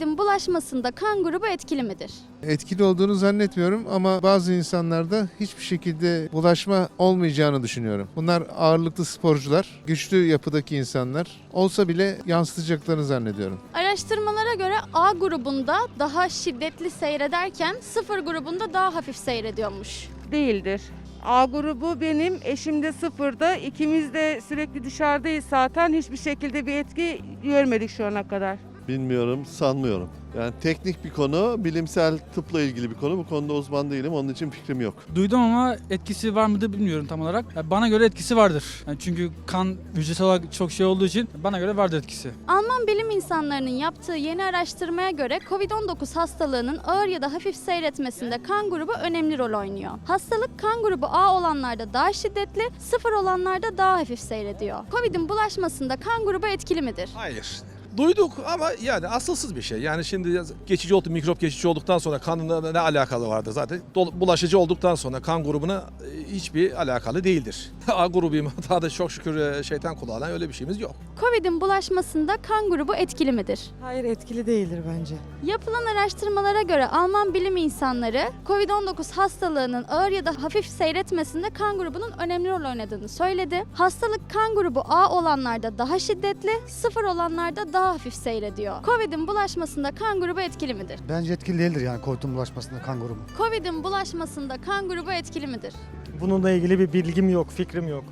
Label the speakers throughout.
Speaker 1: bulaşmasında kan grubu etkili midir?
Speaker 2: Etkili olduğunu zannetmiyorum ama bazı insanlarda hiçbir şekilde bulaşma olmayacağını düşünüyorum. Bunlar ağırlıklı sporcular, güçlü yapıdaki insanlar olsa bile yansıtacaklarını zannediyorum.
Speaker 1: Araştırmalara göre A grubunda daha şiddetli seyrederken 0 grubunda daha hafif seyrediyormuş.
Speaker 3: değildir. A grubu benim, eşim de sıfırda. İkimiz de sürekli dışarıdayız zaten. Hiçbir şekilde bir etki görmedik şu ana kadar.
Speaker 4: Bilmiyorum, sanmıyorum. Yani teknik bir konu, bilimsel tıpla ilgili bir konu. Bu konuda uzman değilim, onun için fikrim yok.
Speaker 5: Duydum ama etkisi var mıdır bilmiyorum tam olarak. Yani Bana göre etkisi vardır. Yani çünkü kan hücresel olarak çok şey olduğu için bana göre vardır etkisi.
Speaker 1: Alman bilim insanlarının yaptığı yeni araştırmaya göre COVID-19 hastalığının ağır ya da hafif seyretmesinde kan grubu önemli rol oynuyor. Hastalık kan grubu A olanlarda daha şiddetli, 0 olanlarda daha hafif seyrediyor. COVID'in bulaşmasında kan grubu etkili midir?
Speaker 6: Hayır. Duyduk ama yani asılsız bir şey. Yani şimdi geçici oldu, mikrop geçici olduktan sonra kanına ne alakalı vardır zaten. Dol- Bulaşıcı olduktan sonra kan grubuna e, hiçbir alakalı değildir. A grubuyum. Daha da çok şükür e, şeytan kulağına öyle bir şeyimiz yok.
Speaker 1: COVID'in bulaşmasında kan grubu etkili midir?
Speaker 7: Hayır etkili değildir bence.
Speaker 1: Yapılan araştırmalara göre Alman bilim insanları COVID-19 hastalığının ağır ya da hafif seyretmesinde kan grubunun önemli rol oynadığını söyledi. Hastalık kan grubu A olanlarda daha şiddetli, sıfır olanlarda daha hafif seyrediyor. COVID'in bulaşmasında kan grubu etkili midir?
Speaker 8: Bence etkili değildir yani COVID'in bulaşmasında kan grubu.
Speaker 1: COVID'in bulaşmasında kan grubu etkili midir?
Speaker 9: Bununla ilgili bir bilgim yok, fikrim yok.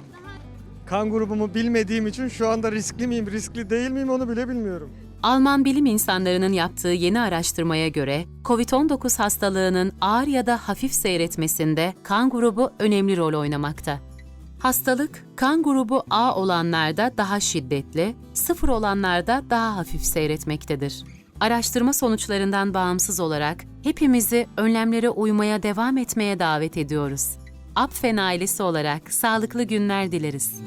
Speaker 9: Kan grubumu bilmediğim için şu anda riskli miyim, riskli değil miyim onu bile bilmiyorum.
Speaker 10: Alman bilim insanlarının yaptığı yeni araştırmaya göre COVID-19 hastalığının ağır ya da hafif seyretmesinde kan grubu önemli rol oynamakta. Hastalık, kan grubu A olanlarda daha şiddetli, sıfır olanlarda daha hafif seyretmektedir. Araştırma sonuçlarından bağımsız olarak hepimizi önlemlere uymaya devam etmeye davet ediyoruz. Apfen ailesi olarak sağlıklı günler dileriz.